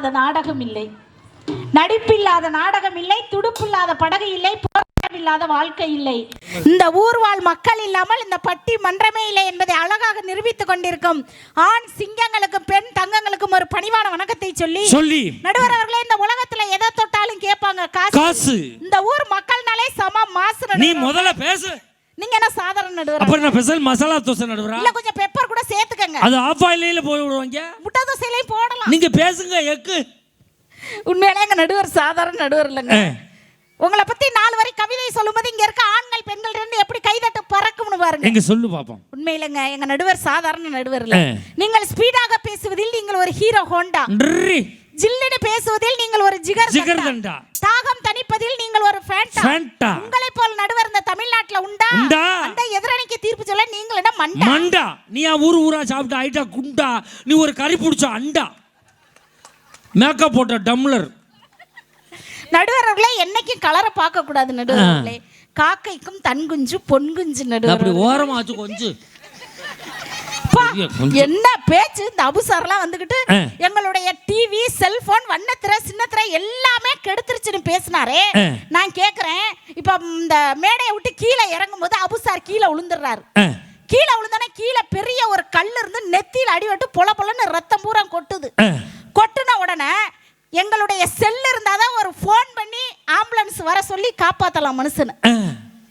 நாடகம் இல்லை. நடிப்பில்லாத நாடகம் இல்லை துடுப்பில்லாத படகு இல்லை போராட்டம் இல்லாத வாழ்க்கை இல்லை. இந்த ஊர்வாழ் மக்கள் இல்லாமல் இந்த பட்டி மன்றமே இல்லை என்பதை அழகாக நிரூபித்துக் கொண்டிருக்கும் ஆண் சிங்கங்களுக்கும் பெண் தங்கங்களுக்கும் ஒரு பணிவான வணக்கத்தை சொல்லி சொல்லி. நடுவர் அவர்களே இந்த உலகத்துல எதை தொட்டாலும் கேட்பாங்க காசு. இந்த ஊர் மக்கள்னாலே சம மாசு நீ. முதல்ல பேசு. நீங்க என்ன சாதாரண நடுவர்? அப்புறம் நான் ஸ்பெஷல் மசாலா தோசை நடுவுறா இல்ல கொஞ்சம் பெப்பர் கூட சேர்த்துக்கங்க. அது ஆஃப் ஆயில போய் விடுவாங்க. முட்டை தோசையிலையும் போடலாம். நீங்க பேசுங்க எக்கு. உண்மையிலே எங்க நடுவர் சாதாரண நடுவர் இல்லைங்க. உங்களை பத்தி நாலு வரி கவிதை சொல்லும்போது இங்க இருக்க ஆண்கள் பெண்கள் இருந்து எப்படி கைதட்டு பறக்கும்னு பாருங்க. எங்க சொல்லு பாப்போம். உண்மையிலங்க எங்க நடுவர் சாதாரண நடுவர் இல்ல. நீங்கள் ஸ்பீடாக பேசுவதில் நீங்கள் ஒரு ஹீரோ ஹோண்டா. ஜில்லுன்னு பேசுவதில் நீங்கள் ஒரு ஜிகர் ஜிகர் தண்டா. தாகம் தணிப்பதில் நீங்கள் ஒரு ஃபேண்டா. ஃபேண்டா. உங்களை போல் நடுவர் இந்த தமிழ்நாட்டுல உண்டா? உண்டா? அந்த எதிரணிக்கு தீர்ப்பு சொல்ல நீங்கள் என்ன மண்டா. மண்டா. நீ ஊரு ஊரா சாப்பிட்டு ஆயிட்டா குண்டா? நீ ஒரு கறி பிடிச்ச அண்டா? மேக்கப் போட்ட டம்ளர். நடுவர்களே என்னைக்கும் கலரை பார்க்க கூடாது நடுவர்களே காக்கைக்கும் தன் குஞ்சு பொன் குஞ்சு அப்படி நடுவர் ஓரமா வச்சு கொஞ்சம் அப்பா. என்ன பேச்சு இந்த அபுசார்லாம் வந்துகிட்டு. எங்களுடைய டிவி செல்போன் வண்ணத்திரை சின்னத்திரை எல்லாமே கெடுத்துருச்சுன்னு பேசினாரே. நான் கேக்குறேன் இப்ப இந்த மேடையை விட்டு கீழே இறங்கும் போது அபுசார் கீழே விழுந்துடுறாரு. கீழே விழுந்தோடனே கீழே பெரிய ஒரு கல் இருந்து நெத்தியில் அடிபட்டு பொல பொலன்னு ரத்தம் பூரா கொட்டுது. கொட்டுன உடனே எங்களுடைய செல் இருந்தாதான் ஒரு ஃபோன் பண்ணி ஆம்புலன்ஸ் வர சொல்லி காப்பாத்தலாம் மனுஷனை.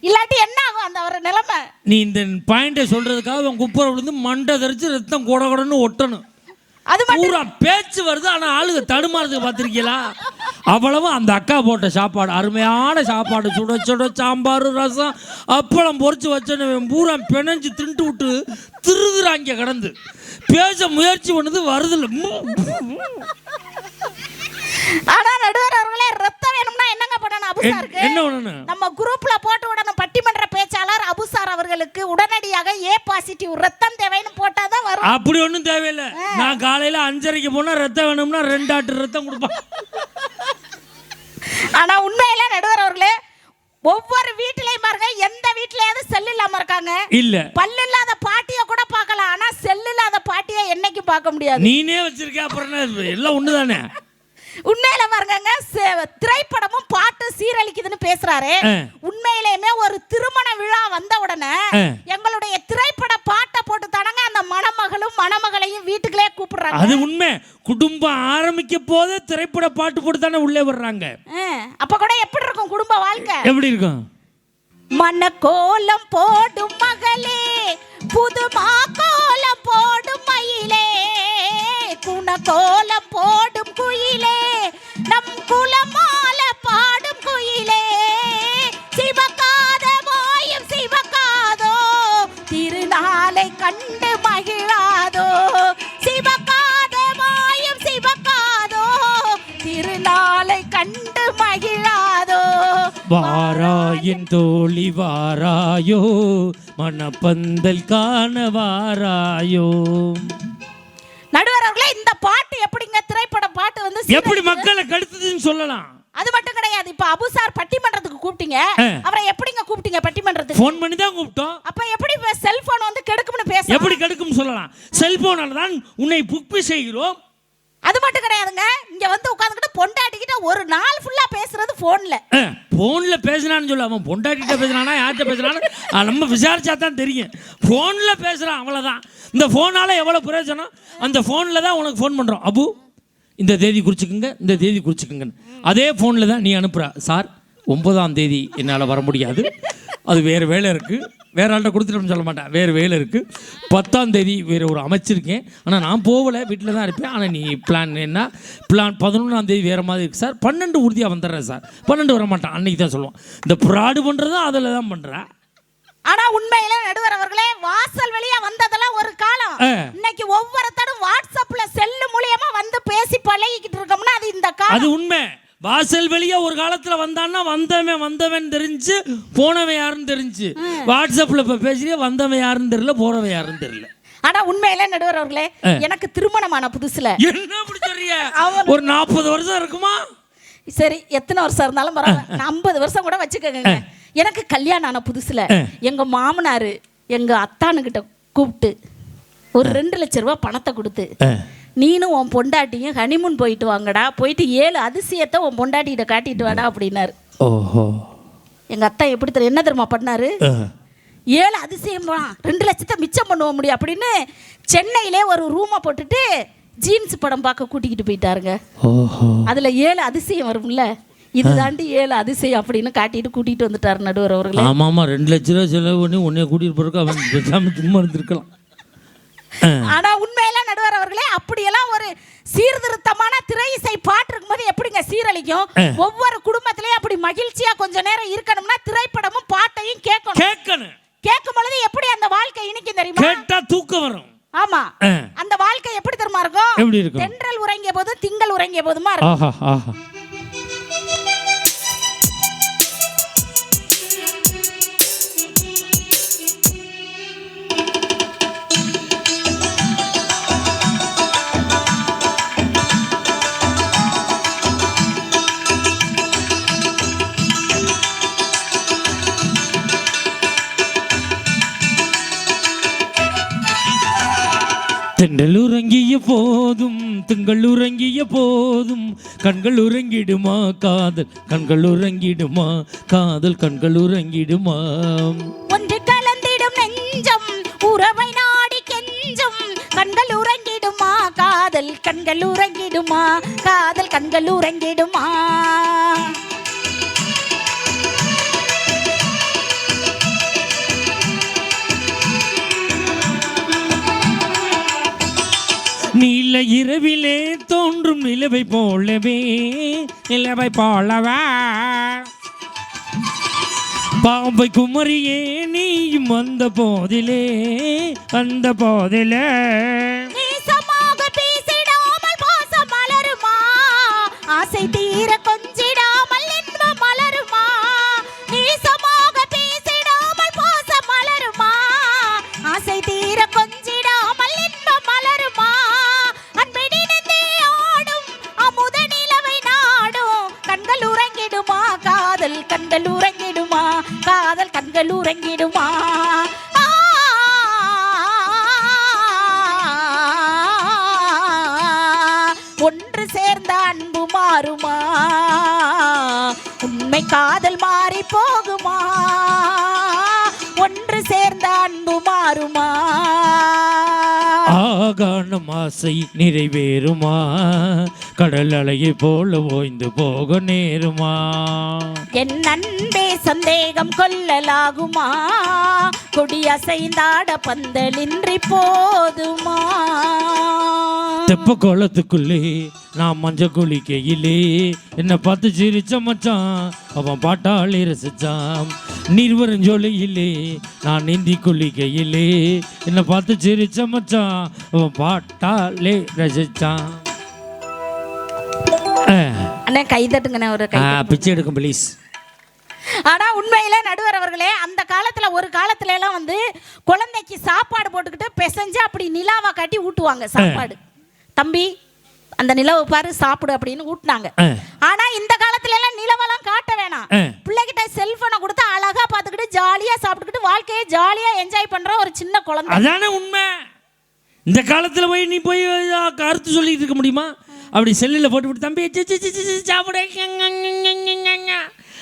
இல்லாட்டி என்ன ஆகும் அந்த ஒரு நிலைமை? நீ இந்த பாயிண்டை சொல்றதுக்காக உன் குப்புற விழுந்து மண்டை தெரிச்சு ரத்தம் கொட கொடன்னு ஒட்டணும். அது பூரா பேச்சு வருது ஆனா ஆளுங்க தடுமாறதுக்கு பார்த்திருக்கீங்களா? அவ்வளவு அந்த அக்கா போட்ட சாப்பாடு அருமையான சாப்பாடு சுட சுட சாம்பார் ரசம் அப்பளம் பொரிச்சு வச்சோன்னு பூரா பிணைஞ்சு தின்ட்டு விட்டு திருகுறாங்க கடந்து. பேச முயற்சி பண்ணது வருதில்ல. ஆனா நடுவர் அவர்களே வேணும்னா என்னங்க பண்ணணும் அபுசாருக்கு என்ன பண்ணணும் நம்ம குரூப்ல போட்டு விடணும் பட்டிமன்ற பேச்சாளர் அபுசார் அவர்களுக்கு உடனடியாக ஏ பாசிட்டிவ் ரத்தம் தேவைன்னு போட்டாதான் வரும். அப்படி ஒன்றும் தேவையில்லை. நான் காலையில அஞ்சரைக்கு போனா ரத்தம் வேணும்னா ரெண்டு ஆட்டு ரத்தம் கொடுப்பான் ஆனா உண்மையில நடுவர் அவர்களே ஒவ்வொரு வீட்டிலையும் பாருங்க எந்த வீட்லயாவது செல் இல்லாம இருக்காங்க. இல்ல. பல்லு இல்லாத பாட்டிய கூட பார்க்கலாம் ஆனா செல் இல்லாத பாட்டிய என்னைக்கு பார்க்க முடியாது. நீனே வச்சிருக்க அப்புறம் எல்லாம் ஒண்ணுதானே? உண்மையில பாருங்க திரைப்படமும் பாட்டு சீரழிக்குதுன்னு பேசுறாரு. உண்மையிலேயுமே ஒரு திருமண விழா வந்த உடனே. எங்களுடைய திரைப்பட பாட்டை போட்டு தானங்க அந்த மணமகளும் மணமகளையும் வீட்டுக்குள்ளே கூப்பிடுறாங்க. அது உண்மை. குடும்பம் ஆரம்பிக்க போதே திரைப்பட பாட்டு போட்டு தானே உள்ளே வர்றாங்க. அப்ப கூட எப்படி இருக்கும் குடும்ப வாழ்க்கை? எப்படி இருக்கும்? மன கோலம் போடும் மகளே புது கோலம் போடும் மயிலே குண கோலம் போடும் குயிலே நம் குலமால பாடும் குயிலே. சிவகாத வாயும் சிவகாதோ திருநாளை கண்டு மகிழாத. வாராயின் தோழி வாராயோ மணப்பந்தல் காண வாராயோ. நடுவர் அவர்களே இந்த பாட்டு எப்படிங்க? திரைப்பட பாட்டு வந்து? எப்படி மக்களை கடுத்ததுன்னு சொல்லலாம். அது மட்டும் கிடையாது. இப்ப அபுசார் பட்டிமன்றத்துக்கு கூப்பிட்டீங்க. அவரை எப்படிங்க கூப்பிட்டீங்க பட்டிமன்றத்துக்கு? ஃபோன் பண்ணி தான் கூப்பிட்டோம். அப்ப எப்படி செல்போன் வந்து கெடுக்கும்னு பேச எப்படி கடுக்கும் சொல்லலாம். செல்போனால தான் உன்னை புக் செய்கிறோம். அது மட்டும் கிடையாதுங்க. இங்க வந்து உட்காந்துக்கிட்டு பொண்டாட்டிக்கிட்ட ஒரு நாள் ஃபுல்லா பேசுறது போன்ல ஃபோனில் பேசுனான்னு சொல்ல. அவன் பொண்டாட்டிகிட்ட பேசுனானா யார்கிட்ட பேசுறான்னு நம்ம விசாரிச்சா தான் தெரியும். ஃபோனில் பேசுகிறான் அவ்வளவுதான். இந்த ஃபோனால் எவ்வளோ பிரயோஜனம்? அந்த ஃபோனில் தான் உனக்கு ஃபோன் பண்ணுறோம் அபு இந்த தேதி குறிச்சுக்குங்க இந்த தேதி குறிச்சுக்குங்கன்னு. அதே ஃபோனில் தான் நீ அனுப்புகிற சார் ஒன்பதாம் தேதி என்னால் வர முடியாது. அது வேறு வேலை இருக்குது வேற ஆள்கிட்ட கொடுத்துட்டோம்னு சொல்ல மாட்டேன். வேறு வேலை இருக்குது பத்தாம் தேதி வேறு ஒரு அமைச்சிருக்கேன். ஆனால் நான் போகலை. வீட்டில் தான் இருப்பேன். ஆனால் நீ பிளான் என்ன? பிளான் பதினொன்றாம் தேதி வேறு மாதிரி இருக்குது சார். பன்னெண்டு உறுதியாக வந்துடுறேன் சார். பன்னெண்டு வர மாட்டான். அன்னைக்கு தான் சொல்லுவான் இந்த ப்ராடு பண்ணுறதும் அதில் தான் பண்ணுறேன் ஆனா உண்மையில நடுவர் அவர்களே வாசல் வழியா வந்ததெல்லாம் ஒரு காலம். இன்னைக்கு ஒவ்வொருத்தரும் வாட்ஸ்அப்ல செல்லு மூலியமா வந்து பேசி பழகிக்கிட்டு இருக்கோம்னா அது இந்த காலம். அது உண்மை. வாசல் வெளியே ஒரு காலத்தில் வந்தான்னா வந்தவன் வந்தவன் தெரிஞ்சு போனவன் யாருன்னு தெரிஞ்சு. வாட்ஸ்அப்பில் இப்போ பேசுறியே வந்தவன் யாருன்னு தெரியல போறவன் யாருன்னு தெரியல. ஆனா உண்மையில நடுவர் அவர்களே எனக்கு திருமணமான புதுசுல. என்ன அப்படி ஒரு நாற்பது வருஷம் இருக்குமா? சரி எத்தனை வருஷம் இருந்தாலும் பரவாயில்ல. ஐம்பது வருஷம் கூட வச்சுக்கோங்க. எனக்கு கல்யாணம் ஆன புதுசுல எங்க மாமனாரு எங்க அத்தானுகிட்ட கூப்பிட்டு ஒரு ரெண்டு லட்ச ரூபாய் பணத்தை கொடுத்து நீனும் உன் பொண்டாட்டியும் ஹனிமூன் போயிட்டு வாங்கடா. போயிட்டு ஏழு அதிசயத்தை உன் பொண்டாட்டிகிட்ட காட்டிட்டு வாடா அப்படின்னாரு. ஓஹோ. எங்கள் அத்தா எப்படி தெரியும் என்ன தெரியுமா பண்ணாரு? ஏழு அதிசயம் ரெண்டு லட்சத்தை மிச்சம் பண்ணுவ முடியும் அப்படின்னு சென்னையிலே ஒரு ரூமை போட்டுட்டு ஜீன்ஸ் படம் பார்க்க கூட்டிக்கிட்டு போயிட்டாருங்க. ஓஹோ. அதுல ஏழு அதிசயம் வரும்ல. இதுதாண்டி ஏழு அதிசயம் அப்படின்னு காட்டிட்டு கூட்டிட்டு வந்துட்டாரு நடுவர் அவர்களே. ஆமாம் ஆமாம் ரெண்டு லட்ச ரூபா செலவு பண்ணி உன்னைய கூட்டிகிட்டு போகிறக்கு அவன் சும்மா இருந்திருக்கலாம். ஆனா உண்மையில அவர்களே அப்படியெல்லாம் ஒரு சீர்திருத்தமான திரை இசை பாட்டு இருக்கும்போது எப்படிங்க சீரழிக்கும்? ஒவ்வொரு குடும்பத்திலயும் அப்படி மகிழ்ச்சியா கொஞ்ச நேரம் இருக்கணும்னா திரைப்படமும் பாட்டையும் கேட்கணும். கேட்கணும். கேட்கும் பொழுது எப்படி அந்த வாழ்க்கை இனிக்கும் தெரியுமா? கேட்டா தூக்கம் வரும். ஆமா. அந்த வாழ்க்கை எப்படி தெரியுமா இருக்கும்? தென்றல் உறங்கிய போதும் திங்கள் உறங்கிய போதுமா இருக்கும். தென்றல் உறங்கிய போதும் திங்கள் உறங்கிய போதும். கண்கள் உறங்கிடுமா காதல் கண்கள் உறங்கிடுமா காதல் கண்கள் உறங்கிடுமா ஒன்று கலந்திடும் நெஞ்சம் உறவை நாடி கெஞ்சும். கண்கள் உறங்கிடுமா காதல் கண்கள் உறங்கிடுமா காதல் கண்கள் உறங்கிடுமா நீல இரவிலே தோன்றும் நிலவை போலவே நிலவை போலவா? பாம்பை குமரியே நீயும் வந்த போதிலே வந்த போதிலே. ஆசை தீர கொஞ்சிடாமல் இன்பம் மலருமா? நேசமாக பேசிடாமல் காதல் மாறி போகுமா? ஒன்று சேர்ந்த அன்பு மாறுமா? ஆகாணம் ஆசை நிறைவேறுமா? கடல் அலையை போல ஓய்ந்து போக நேருமா? என் அன்பே சந்தேகம் கொள்ளலாகுமா? கொடி அசைந்தாட பந்தலின்றி போதுமா? தெப்ப கோலத்துக்குள்ளே நான் மஞ்ச குளிக்கையிலே என்னை பார்த்து சிரிச்ச மச்சான் அவன் பாட்டாளி ரசிச்சான் நீர்வரும் ஜோலியிலே நான் நீந்தி குளிக்கையிலே என்னை பார்த்து சிரிச்ச மச்சான் அவன் பாட்டாளே ரசிச்சான் அண்ணே கை தட்டுங்கண்ணே ஒரு கை பிச்சை எடுக்கும் ப்ளீஸ் ஆனா உண்மையில நடுவர் அவர்களே அந்த காலத்துல ஒரு காலத்துல எல்லாம் வந்து குழந்தைக்கு சாப்பாடு போட்டுக்கிட்டு பிசைஞ்சு அப்படி நிலாவா காட்டி ஊட்டுவாங்க சாப்பாடு. தம்பி அந்த நிலவை பாரு சாப்பிடு அப்படின்னு ஊட்டினாங்க. ஆனா இந்த காலத்துல எல்லாம் நிலவெல்லாம் காட்ட வேணாம். பிள்ளைகிட்ட செல்போனை கொடுத்து அழகா பார்த்துக்கிட்டு ஜாலியா சாப்பிட்டுக்கிட்டு வாழ்க்கையை ஜாலியா என்ஜாய் பண்ற ஒரு சின்ன குழந்தை. அதானே உண்மை. இந்த காலத்தில் போய் நீ போய் கருத்து சொல்லிட்டு இருக்க முடியுமா? அப்படி செல்லில் போட்டு விட்டு தம்பி சி, சி,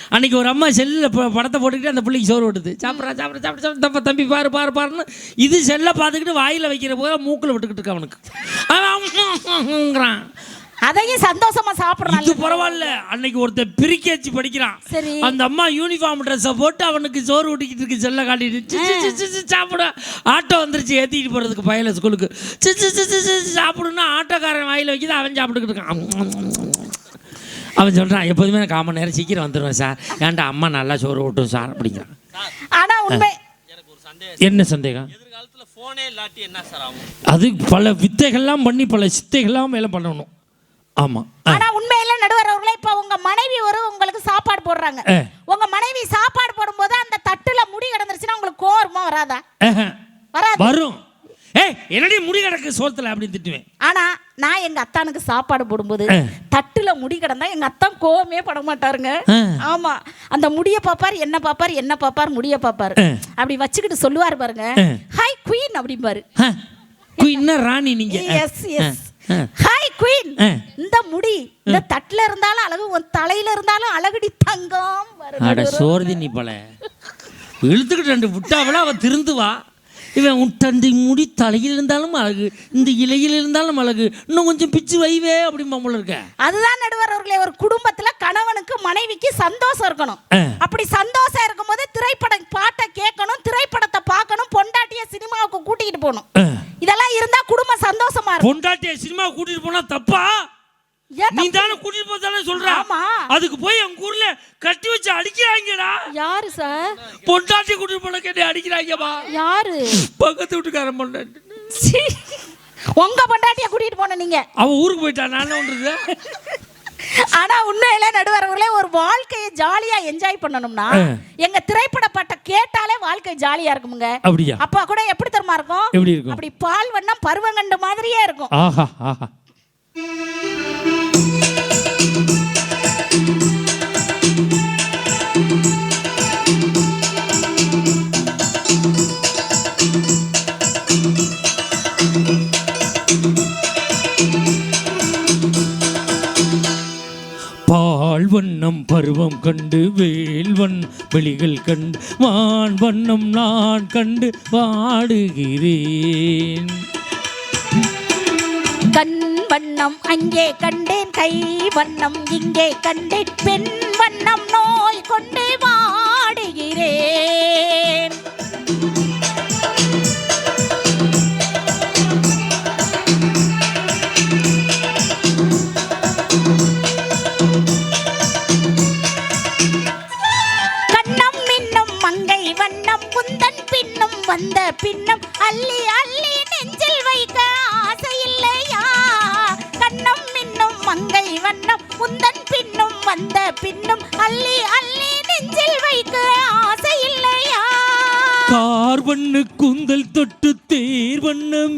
அன்னைக்கு ஒரு அம்மா செல்லில் படத்தை போட்டுக்கிட்டு அந்த பிள்ளைக்கு சோறு ஓட்டுது சாப்பிட்றா சாப்பிட்ற சாப்பிட சாப்பிட தப்ப தம்பி பாரு பாரு பாருன்னு இது செல்லை பார்த்துக்கிட்டு வாயில் வைக்கிற போது மூக்கில் விட்டுக்கிட்டு இருக்கு அவனுக்கு. அவன் அதையும் சந்தோஷமா சாப்பிடுறாங்க இது பரவாயில்ல. அன்னைக்கு ஒருத்தன் பிரிக்கேச்சு படிக்கிறான். சரி. அந்த அம்மா யூனிஃபார்ம் ட்ரெஸ்ஸை போட்டு அவனுக்கு சோறு ஊட்டிக்கிட்டு இருக்கு செல்ல காட்டிட்டு. சாப்பிட. ஆட்டோ வந்துருச்சு ஏற்றிட்டு போகிறதுக்கு பையல ஸ்கூலுக்கு. சி சி சி சி, சி, சாப்பிடுன்னா ஆட்டோக்காரன் வாயில் வைக்கிது அவன் சாப்பிட்டுக்கிட்டு இருக்கான். அவன் சொல்கிறான் எப்போதுமே நான் காமன் நேரம் சீக்கிரம் வந்துடுவேன் சார். ஏன்டா அம்மா நல்லா சோறு ஊட்டும் சார் அப்படிங்கிறான். ஆனா உண்மை என்ன சந்தேகம்? அது பல வித்தைகள்லாம் பண்ணி பல சித்தைகள்லாம் மேலே பண்ணணும். ஆமாம் ஆனா உண்மையில நடுவர் அவர்களே இப்ப உங்க மனைவி ஒரு உங்களுக்கு சாப்பாடு போடுறாங்க. உங்க மனைவி சாப்பாடு போடும்போது அந்த தட்டுல முடி கிடந்துருச்சுன்னா உங்களுக்கு கோவமா வராதா? வராது. வரும். ஏய் என்னடி முடி கிடக்கு சோத்துல அப்படின்னு திட்டுவேன். ஆனா நான் எங்க அத்தானுக்கு சாப்பாடு போடும்போது. தட்டுல முடி கிடந்தா எங்க அத்தான் கோவமே பட மாட்டாருங்க. ஆமா. அந்த முடிய பாப்பார் என்ன பாப்பார் என்ன பாப்பார் முடிய பாப்பார். அப்படி வச்சுக்கிட்டு சொல்லுவாரு பாருங்க. ஹாய் குயின் அப்படிம்பாரு. குயின்னா ராணி நீங்க. Yes yes. Hi queen. இந்த முடி இந்த தட்டுல இருந்தாலும் அழகு உன் தலையில இருந்தாலும் அழகுடி தங்கம் அட சோர்தி நீ போல. இழுத்துக்கிட்டு ரெண்டு விட்டாவள அவ திருந்துவா. இவன் உட்டந்தி முடி தலையில் இருந்தாலும் அழகு இந்த இலையில் இருந்தாலும் அழகு. இன்னும் கொஞ்சம் பிச்சு வைவே அப்படிம்பா போல இருக்க. அதுதான் நடுவர் அவர்களே ஒரு குடும்பத்துல கணவனுக்கு மனைவிக்கு சந்தோஷம் இருக்கணும். அப்படி சந்தோஷம் இருக்கும்போது திரைப்படம் பாட்டை கேட்கணும் திரைப்படத்தை பார்க்கணும் பொண்டாட்டிய சினிமாவுக்கு கூட்டிக்கிட்டு போகணும். இதெல்லாம் இருந்தா குடும்பம் சந்தோஷமா இருக்கும். பொண்டாட்டிய சினிமா கூட்டிட்டு போனா தப்பா? நீ? தானே கூட்டிட்டு போதானே சொல்ற? ஆமா. அதுக்கு போய் எங்க ஊர்ல கட்டி வச்சு அடிக்கிறாங்கடா. யாரு சார்? பொண்டாட்டி கூட்டிட்டு போன கேட்டு அடிக்கிறாங்கப்பா. யாரு? பக்கத்து வீட்டுக்காரன் பொண்டாட்டி. உங்க பொண்டாட்டிய கூட்டிட்டு போன நீங்க. அவ ஊருக்கு போயிட்டா நான் பண்றது? ஆனா உண்மையில நடுவர்களே ஒரு வாழ்க்கையை ஜாலியா என்ஜாய் பண்ணணும்னா. எங்க திரைப்பட பாட்டை கேட்டாலே வாழ்க்கை ஜாலியா இருக்குமுங்க. அப்படியா? அப்பா கூட எப்படி தருமா இருக்கும்? எப்படி இருக்கும்? அப்படி பால் வண்ணம் பருவங்கண்டு மாதிரியே இருக்கும். ஆஹா ஆஹா. பால் வண்ணம் பருவம் கண்டு வேல்வன் வெளிகள் கண்டு வான் வண்ணம் நான் கண்டு பாடுகிறேன் கண் வண்ணம் அங்கே கண்டேன் கை வண்ணம் இங்கே கண்டேன். பெண் வண்ணம் நோய் கொண்டே வாடுகிறேன்.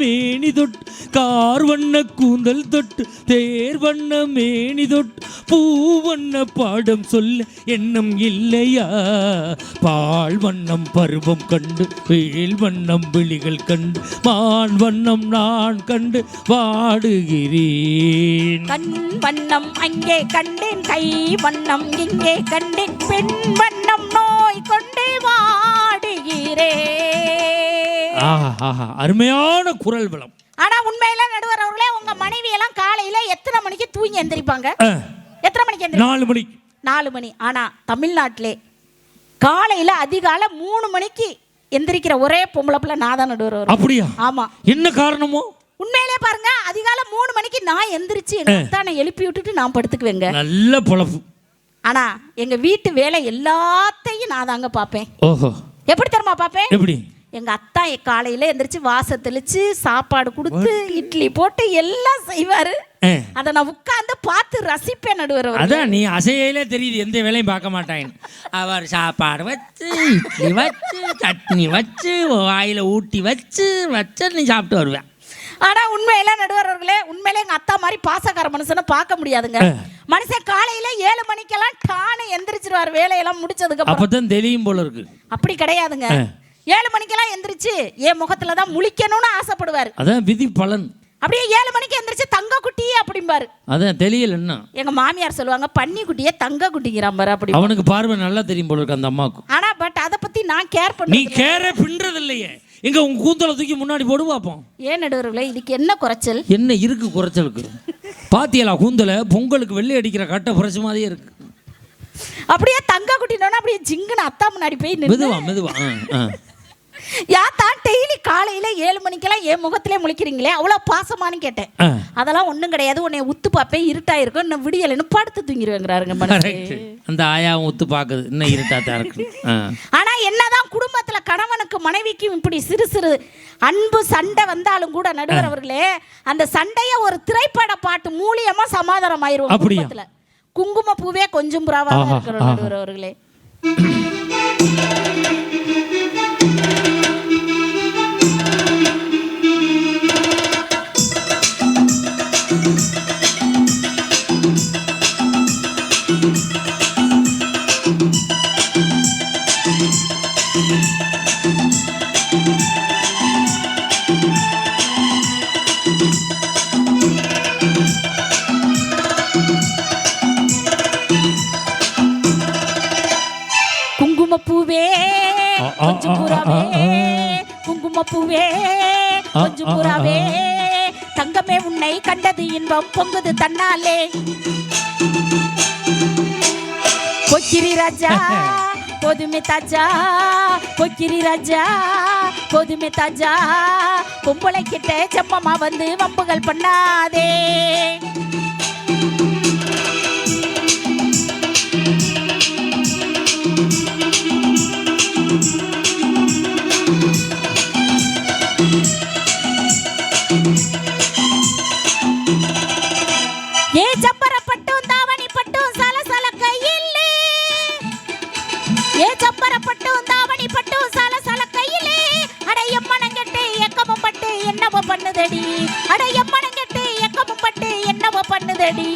மேனி தொட்டு கார் வண்ண கூந்தல் தொட்டு தேர் வண்ண மேனி தொட்டு பூ வண்ண பாடம் சொல்ல எண்ணம் இல்லையா? பால் வண்ணம் பருவம் கண்டு வேல் வண்ணம் விழிகள் கண்டு மான் வண்ணம் நான் கண்டு வாடுகிறேன். கண் வண்ணம் அங்கே கண்டேன் கை வண்ணம் இங்கே கண்டேன் பெண் வண்ணம் நோய் கொண்டு வாடுகிறேன். ஆஹா ஆஹா. அருமையான குரல் வளம். ஆனா உண்மையில நடுவர் அவர்களே உங்க மனைவி எல்லாம் காலையில எத்தனை மணிக்கு தூங்கி எந்திரிப்பாங்க? எத்தனை மணிக்கு எந்திரி நாலு மணிக்கு நாலு மணி. ஆனா தமிழ்நாட்டிலே காலையில அதிகாலை மூணு மணிக்கு எந்திரிக்கிற ஒரே பொம்பளை பிள்ளை நான் தான் நடுவர். அப்படியா? ஆமா. என்ன காரணமோ? உண்மையிலே பாருங்க அதிகாலை மூணு மணிக்கு நான் எந்திரிச்சு அத்தானை எழுப்பி விட்டுட்டு நான் படுத்துக்குவேங்க. நல்ல பொழப்பு. ஆனா எங்க வீட்டு வேலை எல்லாத்தையும் நான் தாங்க பார்ப்பேன். ஓஹோ. எப்படி தெரியுமா பார்ப்பேன்? எப்படி? எங்க அத்தா காலையில எந்திரிச்சு வாச தெளிச்சு சாப்பாடு கொடுத்து இட்லி போட்டு எல்லாம் செய்வாரு. அதை நான் உட்கார்ந்து பார்த்து ரசிப்பேன் நடுவர். அதான் நீ அசையிலே தெரியுது எந்த வேலையும் பார்க்க மாட்டாங்க அவர் சாப்பாடு வச்சு இட்லி வச்சு சட்னி வச்சு வாயில ஊட்டி வச்சு வச்சு நீ சாப்பிட்டு வருவேன் ஆனா உண்மையில நடுவர் அவர்களே உண்மையில எங்க அத்தா மாதிரி பாசக்கார மனுஷனை பார்க்க முடியாதுங்க. மனுஷன் காலையில ஏழு மணிக்கெல்லாம் டானு எந்திரிச்சிருவாரு வேலையெல்லாம் முடிச்சதுக்கு அப்பதான் தெரியும் போல இருக்கு அப்படி கிடையாதுங்க. ஏழு மணிக்கெல்லாம் எந்திரிச்சு என் முகத்துல தான் முழிக்கணும்னு ஆசைப்படுவாரு. அதான் விதி பலன். அப்படியே ஏழு மணிக்கு எந்திரிச்சு தங்க குட்டி அப்படிம்பாரு. அதான் தெரியல என்ன? எங்க மாமியார் சொல்லுவாங்க பன்னி குட்டியே தங்க குட்டிங்கிறான் பாரு அப்படி அவனுக்கு பார்வை நல்லா தெரியும் போல இருக்கு அந்த அம்மாவுக்கு. ஆனா பட் அதை பத்தி நான் கேர் நீ பண்ண கேர பின்றது இல்லையே எங்க உங்க கூந்தலை தூக்கி முன்னாடி போடு பார்ப்போம் ஏன் நடுவர்களே இதுக்கு என்ன குறைச்சல்? என்ன இருக்கு குறைச்சலுக்கு? பாத்தியலா கூந்தலை பொங்கலுக்கு வெள்ளை அடிக்கிற கட்டை புரட்சி மாதிரியே இருக்கு. அப்படியே தங்க குட்டினோன்னா அப்படியே ஜிங்குன்னு அத்தா முன்னாடி போய் மெதுவா மெதுவா ஆ, ஆ. யா தான் டெய்லி காலையில ஏழு மணிக்கெல்லாம் என் முகத்திலே முழிக்கிறீங்களே அவ்வளோ பாசமானு கேட்டேன். அதெல்லாம் ஒன்றும் கிடையாது. உன்னை உத்து பார்ப்பேன் இருட்டா இருக்கும். இன்னும் விடியலைன்னு படுத்து தூங்கிடுவேங்கிறாருங்க அந்த ஆயாவும் ஒத்து பார்க்குது. இன்னும் இருட்டாத்தான் இருக்கு ஆ. ஆனா என்னதான் குடும்பத்துல கணவனுக்கு மனைவிக்கும் இப்படி சிறு சிறு அன்பு சண்டை வந்தாலும் கூட நடுவர் அவர்களே அந்த சண்டைய ஒரு திரைப்பட பாட்டு மூலியமா சமாதானம் ஆயிரும்? குடும்பத்துல. குங்கும பூவே கொஞ்சம் புறாவாக ஆஹா. நடுவர் அவர்களே. பூவே ஆ, ஆ, கொஞ்சம் புறாவே ஆ, ஆ. குங்கும பூவே ஆ, கொஞ்சம் புறாவே. தங்கமே உன்னை கண்டது இன்பம் பொங்குது தன்னாலே. பொக்கிரி ராஜா போதுமே தாஜா. பொக்கிரி ராஜா போதுமே தாஜா. பொம்பளை கிட்ட செம்மமா வந்து வம்புகள் பண்ணாதே. பண்ணுதடி அடையம்மனம் கெட்டு எக்கமும் பட்டு என்னவோ பண்ணுதடி.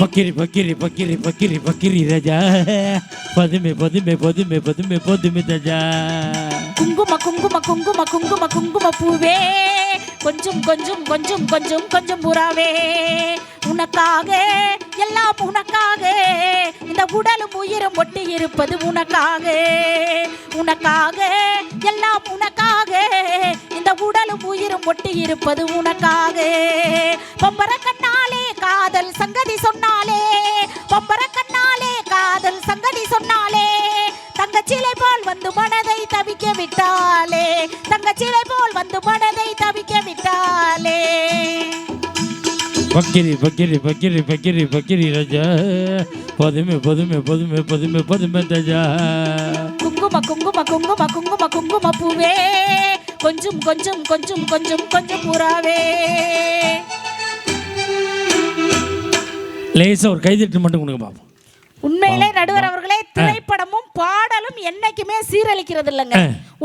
பக்கிரி பக்கிரி பக்கிரி பக்கிரி பக்கிரி ராஜா. பதுமை பதுமை பதுமை பதுமை பதுமை ராஜா. குங்கும குங்கும குங்கும குங்கும குங்கும பூவே. கொஞ்சம் கொஞ்சம் கொஞ்சம் கொஞ்சம் கொஞ்சம் புறாவே. உனக்காக எல்லாம் உனக்காக. இந்த உடலும் உயிரும் ஒட்டி இருப்பது உனக்காக. உனக்காக எல்லாம் உனக்காக. இந்த உடலும் உயிரும் ஒட்டி இருப்பது உனக்காக. பொம்பர கண்ணாலே காதல் சங்கதி சொன்னாலே. பொம்பர கண்ணாலே காதல் சங்கதி சொன்னாலே. தங்கச்சிலை போல் வந்து மனதை தவிக்க விட்டாலே. தங்கச்சிலை போல் வந்து மனதை தவிக்க விட்டாலே. பக்கிரி பக்கிரி பக்கிரி பக்கிரி பக்கிரி ராஜா. பதுமை பதுமை பதுமை பதுமை பதுமை ராஜா. குங்கும குங்கும குங்கும குங்கும குங்கும பூவே. கொஞ்சம் கொஞ்சம் கொஞ்சம் கொஞ்சம் கொஞ்சம் புறாவே. லேசா ஒரு கைதட்டு மட்டும் கொடுங்க பாப்போம். உண்மையிலே நடுவர் அவர்களே திரைப்படமும் பாடலும் என்னைக்குமே சீரழிக்கிறது இல்லைங்க.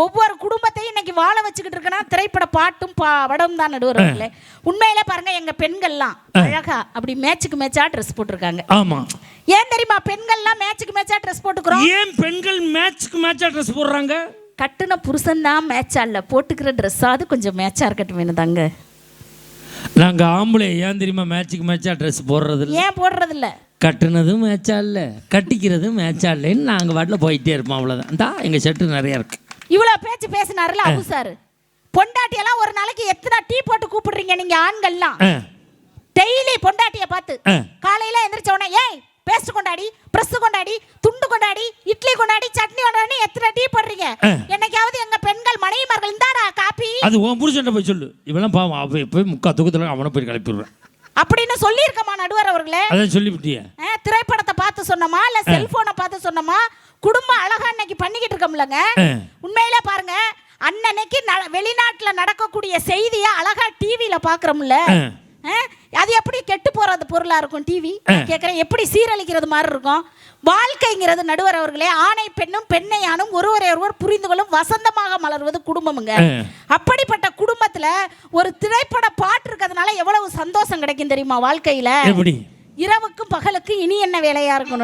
ஒவ்வொரு குடும்பத்தையும் இன்னைக்கு வாழ வச்சுக்கிட்டு இருக்கனா திரைப்பட பாட்டும் படம் தான் நடுவர் அவர்களே. உண்மையிலே பாருங்க எங்க பெண்கள்லாம் அழகா அப்படி மேட்சுக்கு மேட்சா ட்ரெஸ் போட்டிருக்காங்க. ஆமா. ஏன் தெரியுமா பெண்கள்லாம் மேட்சுக்கு மேட்சா ட்ரெஸ் போட்டுக்கிறோம்? ஏன் பெண்கள் மேட்ச்க்கு மேட்சா ட்ரெஸ் போடுறாங்க? கட்டுன புருஷன் தான் மேட்சா இல்ல போட்டுக்கிற ட்ரெஸ்ஸாவது கொஞ்சம் மேட்சா இருக்கட்டும் தாங்க நாங்க ஆம்பளை ஏன் தெரியுமா மேட்ச்க்கு மேட்சா ட்ரெஸ் போடுறது இல்ல ஏன் போடுறது இல்ல கட்டுனதும் மேட்சா இல்ல கட்டிக்கிறதும் மேட்சா இல்லைன்னு நாங்க வாட்டில் போயிட்டே இருப்போம் அவ்வளவுதான். தான் எங்க செட்டு நிறைய இருக்கு. இவ்வளவு பேச்சு பேசினாருல அபு சார்? பொண்டாட்டி எல்லாம் ஒரு நாளைக்கு எத்தனை டீ போட்டு கூப்பிடுறீங்க நீங்க ஆண்கள்லாம்? டெய்லி பொண்டாட்டிய பார்த்து. காலையில எந்திரிச்ச உடனே ஏய் பேஸ்ட் கொண்டாடி பிரஸ் கொண்டாடி துண்டு கொண்டாடி இட்லி கொண்டாடி சட்னி கொண்டாடி எத்தனை டீ போடுறீங்க. என்னைக்காவது எங்க பெண்கள் மனைவிமார்கள் இந்தாடா காப்பி. அது உன் புருஷன்ட்ட போய் சொல்லு. இவெல்லாம் பாவம் போய் முக்கா தூக்கத்தில் அவனை போய் கிளப்பிடுவேன் அப்படின்னு சொல்லியிருக்கமா நடுவர் அவர்களே? அதான் சொல்லிவிட்டியே. திரைப்படத்தை பார்த்து சொன்னோமா? இல்ல செல்போனை பார்த்து சொன்னோமா? குடும்பம் அழகா இன்னைக்கு பண்ணிக்கிட்டு இருக்கோம்லங்க. உண்மையில பாருங்க அன்னன்னைக்கு வெளிநாட்டுல நடக்கக்கூடிய செய்தியை அழகா டிவியில பாக்குறோம்ல? அது எப்படி கெட்டு போறது பொருளா இருக்கும் டிவி ஆ. கேக்குறேன். எப்படி சீரழிக்கிறது மாதிரி இருக்கும்? வாழ்க்கைங்கிறது நடுவர் அவர்களே ஆணை பெண்ணும் பெண்ணை ஆணும் ஒருவரை ஒருவர் புரிந்து கொள்ளும் வசந்தமாக மலர்வது குடும்பமுங்க. அப்படிப்பட்ட குடும்பத்துல ஒரு திரைப்பட பாட்டு இருக்கிறதுனால எவ்வளவு சந்தோஷம் கிடைக்கும் தெரியுமா வாழ்க்கையில? இரவுக்கும் பகலுக்கு இனி என்ன வேலையா இருக்கும்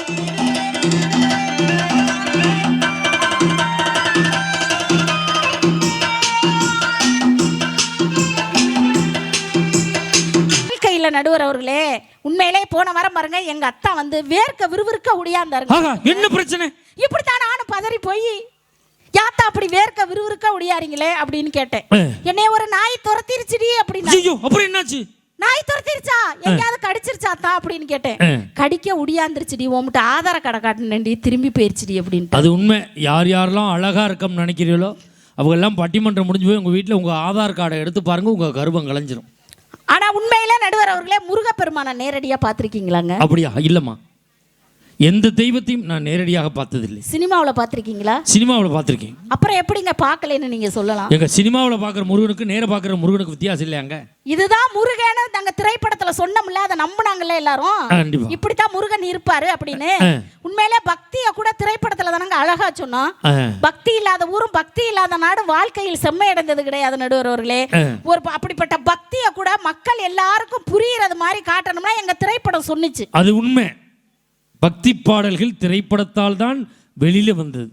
அவர்களே உண்மையிலே போன வாரம் பாருங்க எங்க அத்தா வந்து வேர்க்க விறுவிறுக்க ஒடியாந்தாருங்க. ஆகா என்ன பிரச்சனை? இப்படித்தான் நானும் பதறி போய் யாத்தா அப்படி வேர்க்க விறுவிறுக்க ஒடியாரீங்களே அப்படின்னு கேட்டேன். என்னைய ஒரு நாய் துரத்திருச்சுடி அப்படின்னா. அப்புறம் என்னாச்சு? நாய் துரத்திருச்சா? எங்கேயாவது கடிச்சிருச்சா தான் அப்படின்னு கேட்டேன். கடிக்க உடியாந்துருச்சுடி உன்கிட்ட ஆதார கடை காட்டினேன்டி திரும்பி போயிருச்சுடி அப்படின்ட்டு. அது உண்மை. யார் யாரெல்லாம் அழகா இருக்கம்னு நினைக்கிறீங்களோ அவங்க எல்லாம் பட்டிமன்றம் முடிஞ்சு போய் உங்க வீட்டில் உங்க ஆதார் கார்டை எடுத்து பாருங்க உங்க கர்ப்பம் கலைஞ்சிரும். ஆனா உண்மையில நடுவர் அவர்களே முருகப்பெருமான நேரடியா பாத்திருக்கீங்களாங்க அப்படியா? இல்லம்மா. எந்த தெய்வத்தையும் நான் நேரடியாக பார்த்ததில்லை. சினிமாவுல பார்த்திருக்கீங்களா? சினிமாவில் பார்த்துருக்கேன். அப்புறம் எப்படிங்க பார்க்கலன்னு நீங்க சொல்லலாம். எங்க சினிமாவில் பார்க்குற முருகனுக்கு நேர பார்க்குற முருகனுக்கு வித்தியாசம் இல்லையாங்க இதுதான் முருகன்னு நாங்க திரைப்படத்துல சொன்னோம்ல அதை நம்புனாங்கல்ல எல்லாரும்? இப்படித்தான் முருகன் இருப்பாரு அப்படின்னு. உண்மையிலே பக்திய கூட திரைப்படத்துல தானங்க அழகா சொன்னோம். பக்தி இல்லாத ஊரும் பக்தி இல்லாத நாடு வாழ்க்கையில் செம்மையடைந்தது கிடையாது நடுவர் அவர்களே. ஆ. ஒரு அப்படிப்பட்ட பக்திய கூட மக்கள் எல்லாருக்கும் புரியறது மாதிரி காட்டணும்னா எங்க திரைப்படம் சொன்னுச்சு. அது உண்மை. பக்தி பாடல்கள் திரைப்படத்தால் தான் வெளியில வந்தது.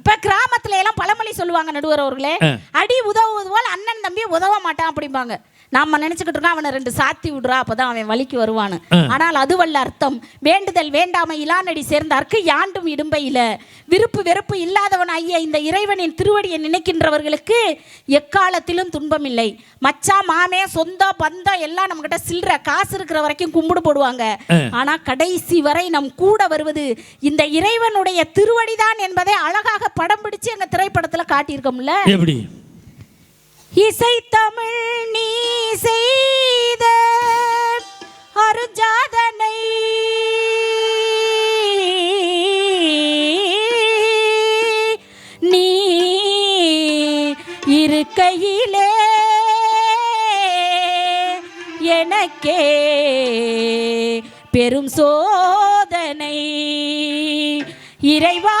இப்ப கிராமத்துல எல்லாம் பழமொழி சொல்லுவாங்க நடுவர் அவர்களே. அடி உதவுவது போல் அண்ணன் தம்பி உதவ மாட்டான் அப்படிம்பாங்க. நாம நினைச்சுக்கிட்டு இருக்கோம் அவனை ரெண்டு சாத்தி விடுறா அப்பதான் அவன் வலிக்கு வருவான்னு. ஆனால் அதுவல்ல அர்த்தம் வேண்டுதல் வேண்டாமை இலானடி சேர்ந்தார்க்கு யாண்டும் இடும்பையில விருப்பு வெறுப்பு இல்லாதவன் ஐயா இந்த இறைவனின் திருவடியை நினைக்கின்றவர்களுக்கு எக்காலத்திலும் துன்பம் இல்லை மச்சா மாமே சொந்தம் பந்தம் எல்லாம் நம்ம கிட்ட சில்லற காசு இருக்கிற வரைக்கும் கும்பிடு போடுவாங்க. ஆனா கடைசி வரை நம் கூட வருவது இந்த இறைவனுடைய திருவடிதான் என்பதை அழகாக படம் பிடிச்சு எங்க திரைப்படத்துல காட்டியிருக்கோம்ல. எப்படி? இசை தமிழ் நீ செய்த அருஜாதனை. நீ இருக்கையிலே எனக்கே பெரும் சோதனை. இறைவா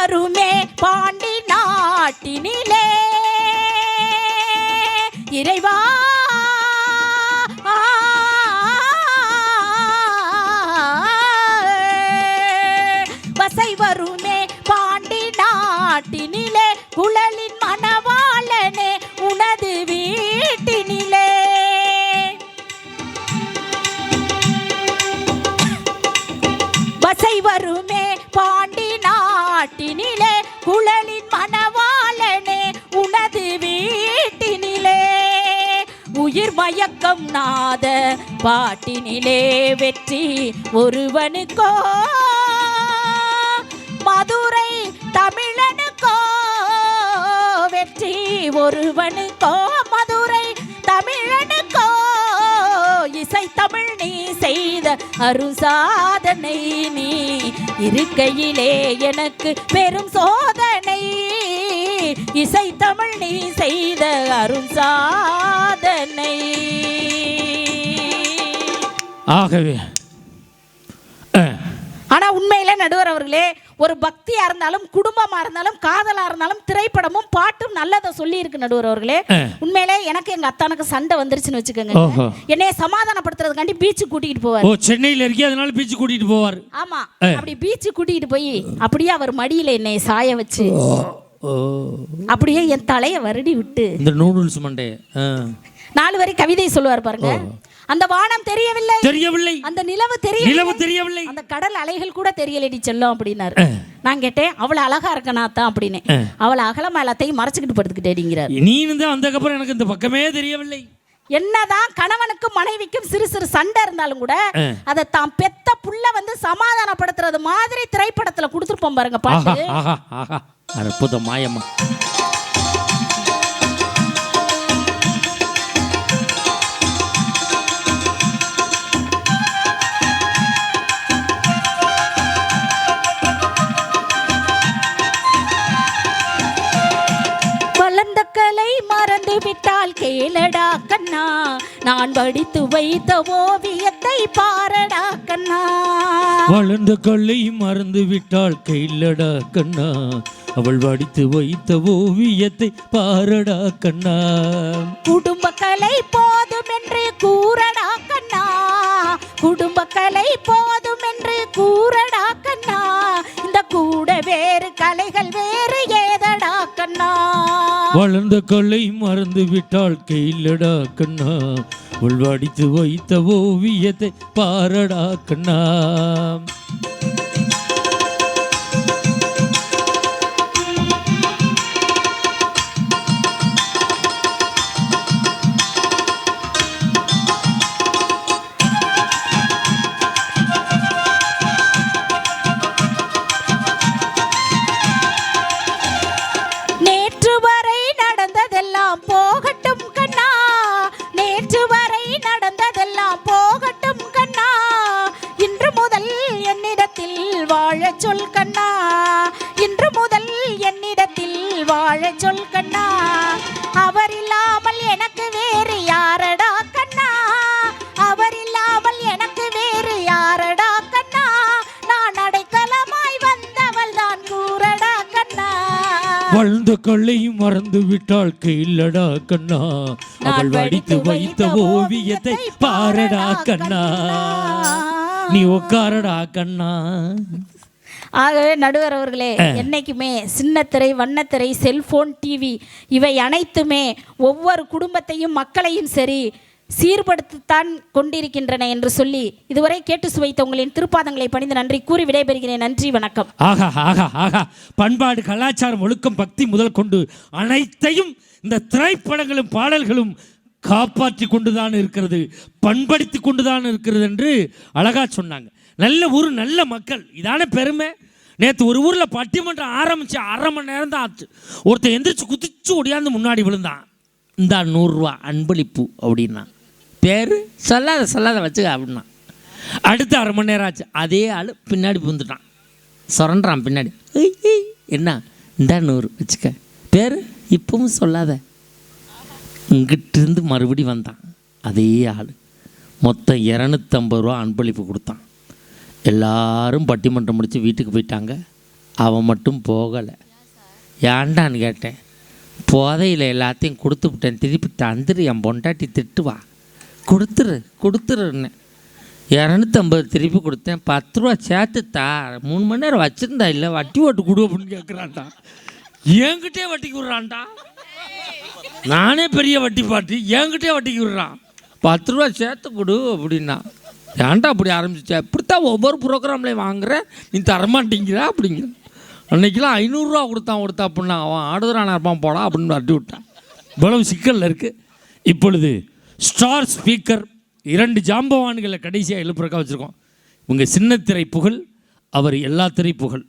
வருமே பாண்டி நாட்டினிலே இறைவா வசை வருமே பாண்டி நாட்டினிலே குழலின் மணவாளனே உனது வீட்டினிலே நாட்டினிலே குழலின் மணவாளனே உனது வீட்டினிலே. உயிர் மயக்கம் நாத பாட்டினிலே வெற்றி ஒருவனுக்கோ. மதுரை தமிழனுக்கோ வெற்றி ஒருவனுக்கோ. மதுரை தமிழனுக்கு செய்த அருசாதனை நீ இருக்கையிலே எனக்கு பெரும் சோதனை. இசை தமிழ் நீ செய்த அருசாதனை. ஆகவே ஆனா உண்மையிலே நடுவர் அவர்களே ஒரு பக்தியா இருந்தாலும் குடும்பமா இருந்தாலும் காதலா இருந்தாலும் திரைப்படமும் பாட்டும் நல்லதை சொல்லி இருக்கு நடுவர் அவர்களே. உண்மையிலே எனக்கு எங்க அத்தானுக்கு சண்டை வந்துருச்சுன்னு வச்சுக்கோங்க. என்னைய சமாதானப்படுத்துறதுக்காண்டி பீச்சுக்கு கூட்டிகிட்டு போவார். ஓ சென்னையில் இருக்கே அதனால பீச்சு கூட்டிட்டு போவார். ஆமா. அப்படி பீச்சு கூட்டிகிட்டு போய் அப்படியே அவர் மடியில என்னை சாய வச்சு அப்படியே என் தலைய வருடி விட்டு. இந்த நூடுல்ஸ் மண்டே. நாலு வரை கவிதை சொல்லுவார் பாருங்க. அந்த வானம் தெரியவில்லை. தெரியவில்லை. அந்த நிலவு தெரிய நிலவு தெரியவில்லை. அந்த கடல் அலைகள் கூட தெரியலடி செல்லம் அப்படின்னாரு. நான் கேட்டேன் அவளை அழகா இருக்கனா தான் அப்படின்னு. அவளை அகலமா எல்லாத்தையும் மறைச்சுக்கிட்டு படுத்துக்கிட்டேடிங்கிறார். நீ வந்து வந்ததுக்கப்புறம் எனக்கு இந்த பக்கமே தெரியவில்லை. என்னதான் கணவனுக்கும் மனைவிக்கும் சிறு சிறு சண்டை இருந்தாலும் கூட அதை தான் பெத்த புள்ள வந்து சமாதானப்படுத்துறது மாதிரி திரைப்படத்துல கொடுத்துருப்போம் பாருங்க பாட்டு. ஆஹா விட்டால் கேளடா கண்ணா. நான் வடித்து வைத்த ஓவியத்தை பாரடா கண்ணா. வளர்ந்த கல்லை மறந்து விட்டாள் கையிலடா கண்ணா. அவள் வடித்து வைத்த ஓவியத்தை பாரடா கண்ணா. குடும்ப கலை போதும் என்று கூறடா கண்ணா. குடும்ப கலை போதும் என்று கூறடா கண்ணா. இந்த கூட வேறு கலைகள் வேறு ஏதடா கண்ணா. வளர்ந்த கல்லை மறந்து விட்டால் கையிலடா கண்ணா. உள்வாடித்து வைத்த ஓவியத்தை பாரடா கண்ணா. கண்ணா அவள் வடித்து வைத்த ஓவியத்தை பாரடா கண்ணா. நீ உட்காரடா கண்ணா. ஆகவே நடுவர் அவர்களே என்னைக்குமே சின்னத்திரை வண்ணத்திரை செல்போன் டிவி இவை அனைத்துமே ஒவ்வொரு குடும்பத்தையும் மக்களையும் சரி சீர்படுத்தித்தான் கொண்டிருக்கின்றன என்று சொல்லி இதுவரை கேட்டு சுவைத்த உங்களின் திருப்பாதங்களை பணிந்து நன்றி கூறி விடைபெறுகிறேன். நன்றி வணக்கம். ஆகா ஆகா ஆகா. பண்பாடு கலாச்சாரம் ஒழுக்கம் பக்தி முதல் கொண்டு அனைத்தையும் இந்த திரைப்படங்களும் பாடல்களும் காப்பாற்றி கொண்டுதான் இருக்கிறது பண்படுத்தி கொண்டுதான் இருக்கிறது என்று அழகாக சொன்னாங்க. நல்ல ஊர் நல்ல மக்கள். இதான பெருமை? நேற்று ஒரு ஊரில் பட்டிமன்றம் ஆரம்பித்து அரை மணி நேரம் தான் ஆச்சு. ஒருத்தன் எந்திரிச்சு குதிச்சு ஒடியாந்து முன்னாடி விழுந்தான். இந்தா நூறுரூவா அன்பளிப்பு அப்படின்னா. பேர்? சொல்லாத சொல்லாத வச்சுக்க அப்படின்னா. அடுத்து அரை மணி நேரம் ஆச்சு. அதே ஆள் பின்னாடி புந்துட்டான் சுரண்டான் பின்னாடி. என்ன? இந்தா நூறு வச்சுக்க. பேர்? இப்பவும் சொல்லாத. இங்கிட்டிருந்து மறுபடி வந்தான். அதே ஆள். மொத்தம் இரநூத்தம்பது ரூபா அன்பளிப்பு கொடுத்தான். எல்லாரும் பட்டிமன்றம் முடித்து வீட்டுக்கு போயிட்டாங்க. அவன் மட்டும் போகலை. ஏன்டான்னு கேட்டேன். போதையில் எல்லாத்தையும் கொடுத்து விட்டேன். திருப்பி தந்துரு என் பொண்டாட்டி திட்டுவா. கொடுத்துரு கொடுத்துருன்னு. இரநூத்தம்பது திருப்பி கொடுத்தேன். பத்து ரூபா சேர்த்து தா மூணு மணி நேரம் வச்சுருந்தா இல்லை? வட்டி ஓட்டு கொடு அப்படின்னு கேட்குறான்டா என்கிட்டே வட்டிக்கு விட்றான்டா நானே பெரிய வட்டி பாட்டி என்கிட்டே வட்டிக்கு விடுறான் பத்து ரூபா சேர்த்து கொடு அப்படின்னா. ஏன்டா அப்படி ஆரம்பிச்சிச்சா இப்படித்தான் ஒவ்வொரு ப்ரோக்ராம்லையும் வாங்குற நீ தரமாட்டேங்கிற அப்படிங்கிற. அன்னைக்கெல்லாம் ஐநூறுரூவா கொடுத்தான் கொடுத்தா அப்படின்னா அவன் ஆடுதரான இருப்பான் போடா அப்படின்னு அட்டி விட்டான். இவ்வளவு சிக்கலில் இருக்குது இப்பொழுது ஸ்டார் ஸ்பீக்கர் இரண்டு ஜாம்பவான்களை கடைசியாக எழுப்புறக்கா வச்சுருக்கோம். உங்கள் சின்ன திரை புகழ் அவர் எல்லா திரை புகழ்.